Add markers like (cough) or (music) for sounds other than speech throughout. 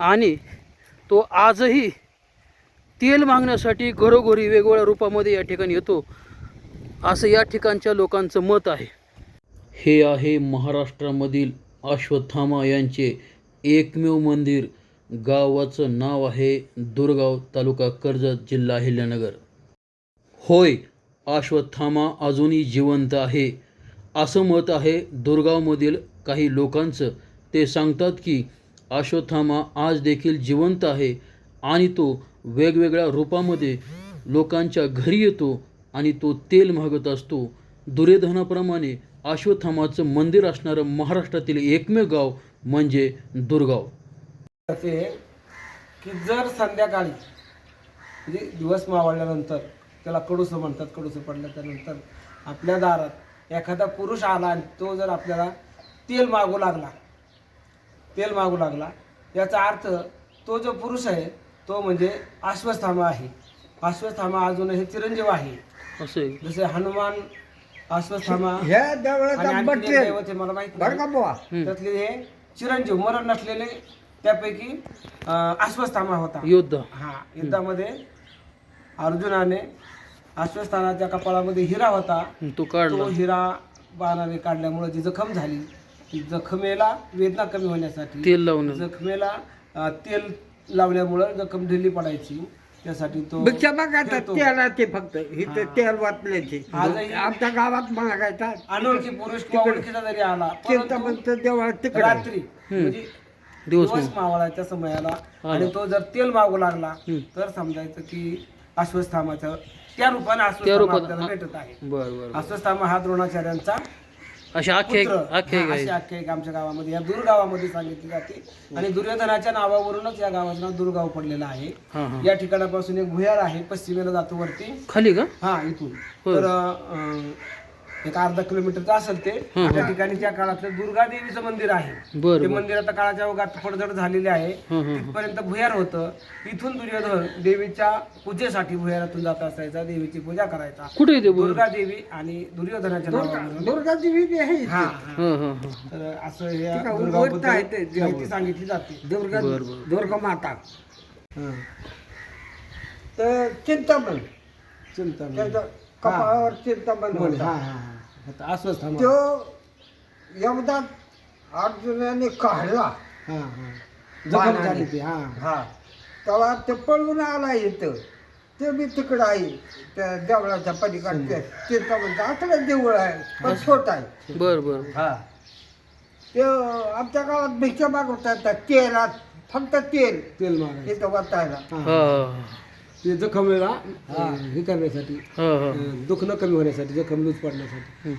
आणि तो आजही तेल मागण्यासाठी घरोघरी वेगवेगळ्या रूपामध्ये या ठिकाणी येतो असं या ठिकाणच्या लोकांचं मत आहे. हे आहे महाराष्ट्रामधील अश्वत्थामा यांचे एकमेव मंदिर. गावाचं नाव आहे दुर्गाव तालुका कर्जत जिल्हा अहिल्यानगर. होय अश्वत्थामा अजूनही जिवंत आहे असं मत आहे दुर्गावमधील काही लोकांचं. ते सांगतात की अश्वत्थामा आज देखील जिवंत आहे आणि तो वेगवेगळ्या रूपामध्ये लोकांच्या घरी येतो आणि तो तेल मागत असतो. दुर्योधनाप्रमाणे अश्वत्थामाचं मंदिर असणारं महाराष्ट्रातील एकमेव गाव म्हणजे दुर्गाव. ते की जर संध्याकाळी म्हणजे दिवस मावळल्यानंतर त्याला कडूसं म्हणतात कडूसं पडल्याच्यानंतर आपल्या दारात एखादा पुरुष आला आणि तो जर आपल्याला तेल मागू लागला तेल मागू लागला. याचा अर्थ तो जो पुरुष आहे तो म्हणजे अश्वत्थामा आहे. अश्वत्थामा अजूनही चिरंजीव आहे. जसे हनुमान आहे मला माहीत त्यातले हे चिरंजीव मरण नसलेले त्यापैकी अं, अश्वत्थामा होता. योद्धा. हा युद्धामध्ये अर्जुनाने अश्वस्थानाच्या कपाळामध्ये हिरा होता. तो तो हिरा बाणाने काढल्यामुळे जी जखम झाली ती जखमेला वेदना कमी होण्यासाठी तेल लावणं. जखमेला अं, तेल लावल्यामुळं जखम ढिली पडायची. त्यासाठी तो भिक्षा मागायचा फिरतो. तेलाचे फक्त इथं तेल वाचल्याचे आजही- आमच्या गावात मागायचा अनोळखी पुरुष किंवा ओळखीचा जरी आला परंतु चिंतामणचं देवळ तिकडे. रात्री म्हणजे दिवस दिवस मावळाच्या समयाला. आणि तो जर तेल मागू लागला हम्म. तर समजायचं की अश्वस्थामाचं त्या रूपाने त्या अश्वस्थामा भेटत आहे. बरं बरं अश्वस्थामा हा द्रोणाचार्यांचा अशा पुत्र. हा, आख्यायिका आमच्या गावामध्ये या दुर्गावामध्ये सांगितली जाते. आणि दुर्योधनाच्या नावावरूनच या गावाचं नाव दुर्गाव पडलेलं आहे. हां हां. या ठिकाणापासून एक भुयार आहे पश्चिमेला जातो वरती. खाली का? हा इथून. होय. तर अं, एक अर्धा किलोमीटरचं असेल ते त्या ठिकाणी त्या काळातलं दुर्गा देवीचं मंदिर आहे ते बरं मंदिर आता काळाच्या ओघात पडझड झालेले आहे हं, हं. तिथपर्यंत भुयार होतं इथून दुर्योधन देवीच्या पूजेसाठी भुयारातून जात असायचा देवीची पूजा करायचा कुठे येते बोल दुर्गा देवी आणि दुर्योधनाच्या नावावरून दुर्गाची विधी आहे इथे. हा हा. तर असं हे दुर्गाबद्दल देव. माहिती सांगितली जाते दुर्गा बरं, बरं. दुर्गा माता हं. तर चिंतामण चिंता नाही. त्याच्या कपाळावर चिंतामण हा हा हा आता तो यमदात अर्जुनाने काढला. हा हा. जखम. झाली ती हा. हा. तेव्हा ते पळून आला इथं. ते बी तिकडं आहे. त्या देवळाच्या पलीकडे. चिंतामणचं आतलं देऊळ आहे. पण छोट आहे. बरं बरं. हा. ते आमच्या गावात भिक्षा मागवतात. तेलात फक्त तेल. तेल मारायचं इथं वाचायला हा. ते जखमेला हे. करण्यासाठी हां हां. अं, दुखणं कमी होण्यासाठी जखम लूज पडण्यासाठी.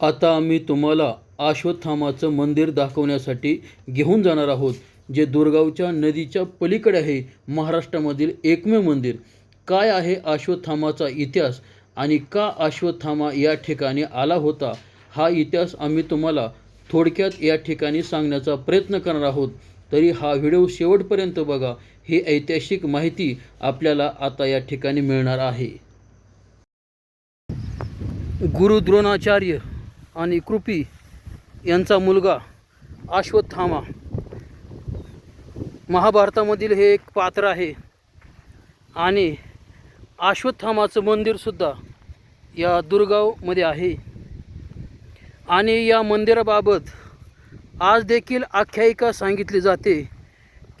आता आम्ही तुम्हाला अश्वत्थामाचं मंदिर दाखवण्यासाठी घेऊन जाणार आहोत जे दुर्गावच्या नदीच्या पलीकडे आहे महाराष्ट्रामधील एकमेव मंदिर. काय आहे अश्वत्थामाचा इतिहास आणि का अश्वत्थामा या ठिकाणी आला होता? हा इतिहास आम्ही तुम्हाला थोडक्यात या ठिकाणी सांगण्याचा प्रयत्न करणार आहोत. तरी हा व्हिडिओ शेवटपर्यंत बघा. ही ऐतिहासिक माहिती आपल्याला आता या ठिकाणी मिळणार आहे. गुरु द्रोणाचार्य आणि कृपी यांचा मुलगा अश्वत्थामा. महाभारतामधील हे एक पात्र आहे. आणि अश्वत्थामाचं मंदिरसुद्धा या दुर्गावमध्ये आहे. आणि या मंदिराबाबत आज देखील आख्यायिका सांगितली जाते.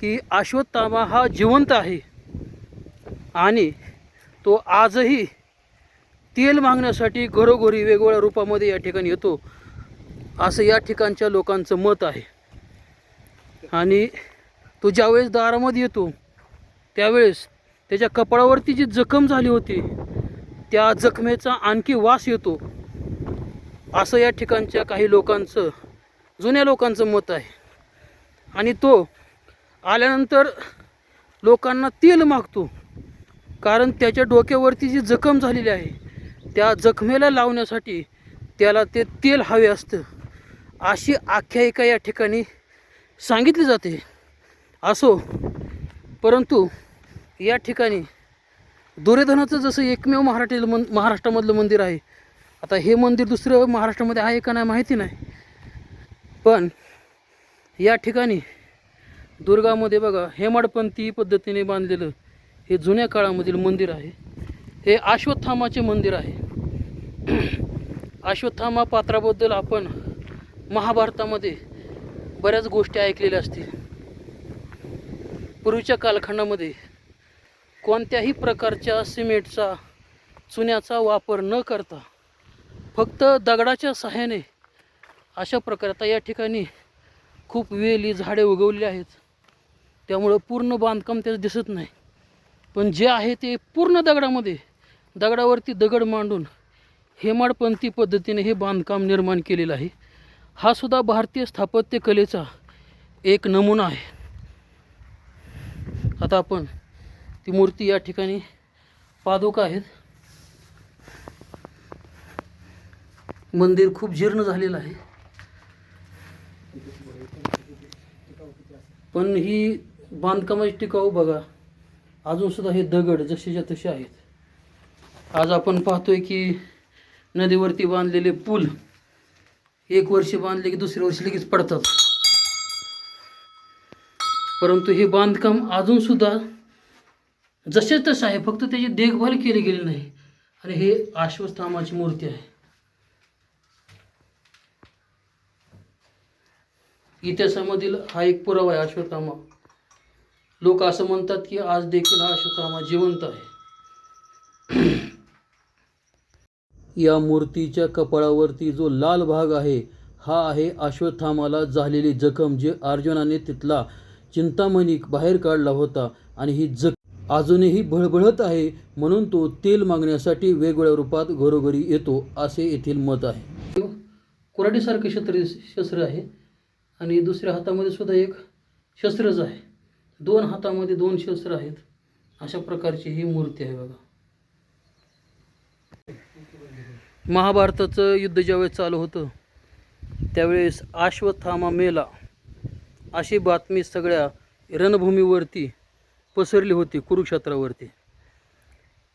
की अश्वत्थामा हा जिवंत आहे. आणि तो आजही तेल मागण्यासाठी घरोघरी वेगवेगळ्या रूपामध्ये या ठिकाणी येतो असं या ठिकाणच्या लोकांचं मत आहे. आणि तो ज्यावेळेस दारामध्ये येतो त्यावेळेस त्याच्या कपाळावरती जी जखम झाली होती त्या जखमेचा आणखी वास येतो असं या ठिकाणच्या काही लोकांचं जुन्या लोकांचं मत आहे. आणि तो आल्यानंतर लोकांना तेल मागतो कारण त्याच्या डोक्यावरती जी जखम झालेली आहे त्या जखमेला लावण्यासाठी त्याला ते तेल हवे असतं. अशी आख्यायिका या ठिकाणी सांगितली जाते. असो परंतु या ठिकाणी दुर्योधनाचं जसं एकमेव मराठी मन महाराष्ट्रामधलं मंदिर आहे. आता हे मंदिर दुसरं महाराष्ट्रामध्ये आहे का नाही माहिती नाही. पण या ठिकाणी दुर्गामध्ये बघा हेमाडपंथी पद्धतीने बांधलेलं हे जुन्या काळामधील मंदिर आहे. हे अश्वत्थामाचे मंदिर आहे. (clears throat) अश्वत्थामा पात्राबद्दल आपण महाभारतामध्ये बऱ्याच गोष्टी ऐकलेल्या असतील. पूर्वीच्या कालखंडामध्ये कोणत्याही प्रकारच्या सिमेंटचा चुन्याचा वापर न करता फक्त दगडाच्या सहाय्याने अशा प्रकारे आता या ठिकाणी खूप वेली झाडे उगवली आहेत. त्यामुळं पूर्ण बांधकाम त्याचं दिसत नाही. पण जे आहे ते पूर्ण दगडामध्ये दगडावरती दगड मांडून हेमाडपंथी पद्धतीने हे बांधकाम निर्माण केलेलं आहे. हा सुद्धा भारतीय स्थापत्य कलेचा एक नमुना आहे. आता आपण ती मूर्ती या ठिकाणी पादुका आहेत. मंदिर खूप जीर्ण झालेलं आहे. पण ही बांधकामाची टिकाऊ बघा. अजूनसुद्धा हे दगड जसेच्या तसे आहेत. आज आपण पाहतोय की नदीवरती बांधलेले पूल एक वर्ष बांधले की दुसऱ्या वर्षी लगेच पडतात. परंतु हे बांधकाम अजूनसुद्धा जसे तसं आहे फक्त त्याची देखभाल केली गेली नाही. आणि हे आश्वस्थामाची मूर्ती आहे. इतिहासामधील हा एक पुरावा आहे अश्वत्थामा लोक असं म्हणतात की आज देखील हा अश्वत्थामा जिवंत आहे. (clears throat) या मूर्तीच्या कपाळावरती जो लाल भाग आहे हा आहे अश्वत्थामाला झालेली जखम जे अर्जुनाने तिथला चिंतामणी बाहेर काढला होता आणि ही जख अजूनही भळभळत आहे म्हणून तो तेल मागण्यासाठी वेगवेगळ्या रूपात घरोघरी येतो असे येथील मत आहे. कुराडीसारखे शस्त्र शस्त्र आहे आणि दुसऱ्या हातामध्ये सुद्धा एक शस्त्रच आहे. दोन हातामध्ये दोन शस्त्र आहेत. अशा प्रकारची ही मूर्ती आहे बघा. महाभारताचं युद्ध ज्यावेळेस चालू होतं त्यावेळेस अश्वत्थामा मेला अशी बातमी सगळ्या रणभूमीवरती पसरली होती कुरुक्षेत्रावरती.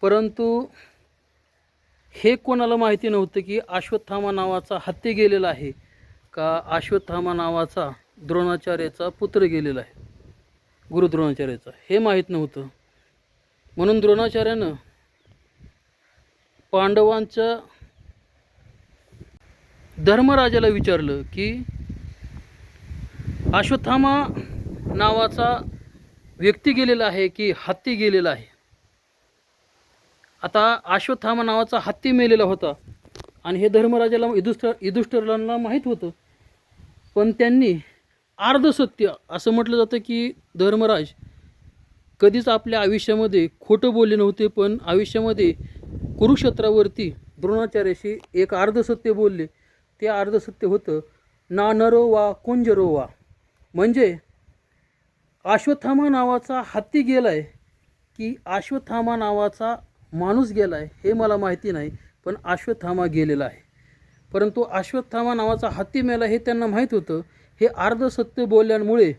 परंतु हे कोणाला माहिती नव्हतं की अश्वत्थामा नावाचा हत्ती गेलेला आहे का अश्वत्थामा नावाचा द्रोणाचार्याचा पुत्र गेलेला आहे? गुरु द्रोणाचार्याचा. हे माहीत नव्हतं. म्हणून द्रोणाचार्यानं पांडवांच्या धर्मराजाला विचारलं की अश्वत्थामा नावाचा व्यक्ती गेलेला आहे की हत्ती गेलेला आहे? आता अश्वत्थामा नावाचा हत्ती मेलेला होता आणि हे धर्मराजाला युधुष्ठ युधुष्ठरांना माहीत होतं. पण त्यांनी अर्धसत्य असं म्हटलं जातं की धर्मराज कधीच आपल्या आयुष्यामध्ये खोटं बोलले नव्हते पण आयुष्यामध्ये कुरुक्षेत्रावरती द्रोणाचार्याशी एक अर्धसत्य बोलले. ते अर्धसत्य होतं ना नरो वा कुंजरो वा म्हणजे अश्वत्थामा नावाचा हत्ती गेला आहे की अश्वत्थामा नावाचा माणूस गेला आहे हे मला माहिती नाही पण अश्वत्थामा गेलेला आहे. परंतु अश्वत्थामा नावाचा हत्ती मेला हे त्यांना माहीत होतं. हे अर्धसत्य बोलल्यामुळे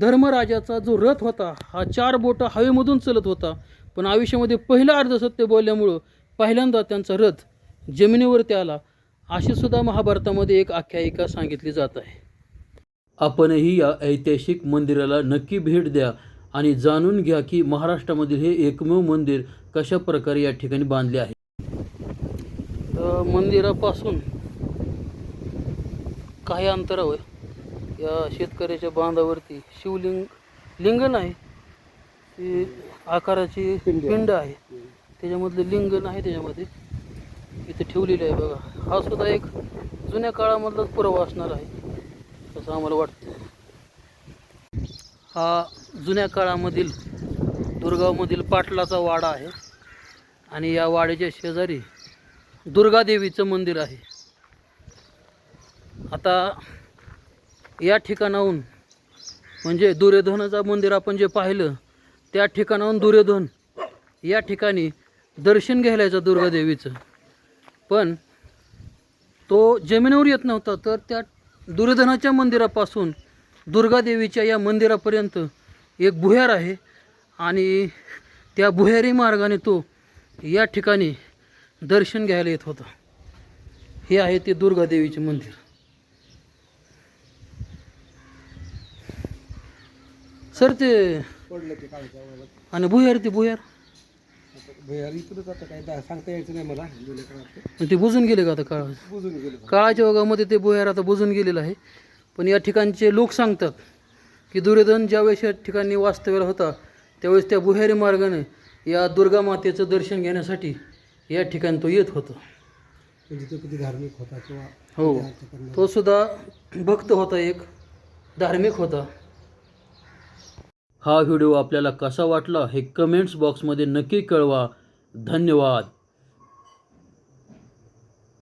धर्मराजाचा जो रथ होता हा चार बोटं हवेमधून चलत होता. पण आयुष्यामध्ये पहिलं अर्धसत्य बोलल्यामुळं पहिल्यांदा त्यांचा रथ जमिनीवरती आला. अशी सुद्धा महाभारतामध्ये एक आख्यायिका सांगितली जात आहे. आपणही या ऐतिहासिक मंदिराला नक्की भेट द्या आणि जाणून घ्या की महाराष्ट्रामधील हे एकमेव मंदिर कशा प्रकारे या ठिकाणी बांधले आहे. मंदिरापासून काही अंतरावर या शेतकऱ्याच्या बांधावरती शिवलिंग लिंग नाही ती आकाराची पिंड आहे. त्याच्यामधलं लिंग नाही त्याच्यामध्ये इथे ठेवलेलं आहे बघा. हा सुद्धा एक जुन्या काळामधलाच पुरावा असणार आहे असं आम्हाला वाटतं. हा जुन्या काळामधील दुर्गावमधील पाटलाचा वाडा आहे आणि या वाड्याच्या शेजारी दुर्गादेवीचं मंदिर आहे. आता या ठिकाणाहून म्हणजे दुर्योधनाचं मंदिर आपण जे पाहिलं त्या ठिकाणाहून दुर्योधन या ठिकाणी दर्शन घ्यायला यायचं दुर्गादेवीचं. पण तो जमिनीवर येत नव्हता तर त्या दुर्योधनाच्या मंदिरापासून दुर्गादेवीच्या या मंदिरापर्यंत एक भुयार आहे आणि त्या भुयारी मार्गाने तो या ठिकाणी दर्शन घ्यायला येत होता. हे आहे ते दुर्गादेवीचे मंदिर. सर ते पडलं ते काळच्या वयात आणि भुयार ते भुयार. आता भैयारी इकडंच आता काय दा- सांगता यायचं नाही मला काळात. ते बुजून गेले का आता काळा? बुजून गेलं काळाच्या ओघामध्ये ते भुयार आता बुजून गेलेलं आहे. पण या ठिकाणचे लोक सांगतात की दुर्योधन ज्यावेळेस या ठिकाणी वास्तव्याला होता त्यावेळेस त्या भुयारी मार्गाने या दुर्गा मातेचं दर्शन घेण्यासाठी या ठिकाणी तो येत होता. म्हणजे तो किती धार्मिक होता किंवा हो. तो सुद्धा भक्त होता एक धार्मिक होता. हा व्हिडिओ आपल्याला कसा वाटला हे कमेंट्स बॉक्समध्ये नक्की कळवा. धन्यवाद.